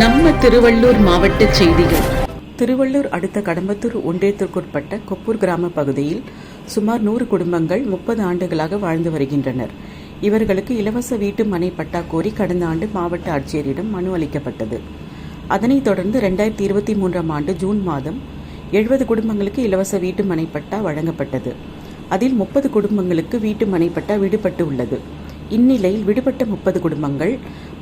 நம்ம திருவள்ளூர் மாவட்ட செய்திகள். திருவள்ளூர் அடுத்த கடம்பத்தூர் ஒன்றியத்திற்குட்பட்ட கொப்பூர் கிராம பகுதியில் சுமார் நூறு குடும்பங்கள் முப்பது ஆண்டுகளாக வாழ்ந்து வருகின்றனர். இவர்களுக்கு இலவச வீட்டு மனை பட்டா கோரி கடந்த ஆண்டு மாவட்ட ஆட்சியரிடம் மனு அளிக்கப்பட்டது. அதனைத் தொடர்ந்து ரெண்டாயிரத்தி இருபத்தி மூன்றாம் ஆண்டு ஜூன் மாதம் எழுபது குடும்பங்களுக்கு இலவச வீட்டு மனை பட்டா வழங்கப்பட்டது. அதில் முப்பது குடும்பங்களுக்கு வீட்டு மனைப்பட்டா விடுபட்டு உள்ளது. இந்நிலையில் விடுபட்ட முப்பது குடும்பங்கள்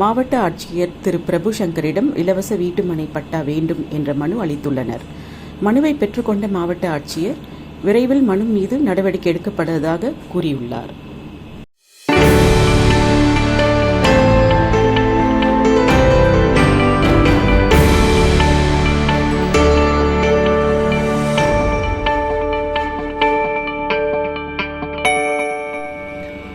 மாவட்ட ஆட்சியர் திரு. பிரபு சங்கரிடம் இலவச வீட்டுமனை பட்டா வேண்டும் என்ற மனு அளித்துள்ளனர். மனுவை பெற்றுக்கொண்ட மாவட்ட ஆட்சியர் விரைவில் மனு மீது நடவடிக்கை எடுக்கப்படுவதாக கூறியுள்ளார்.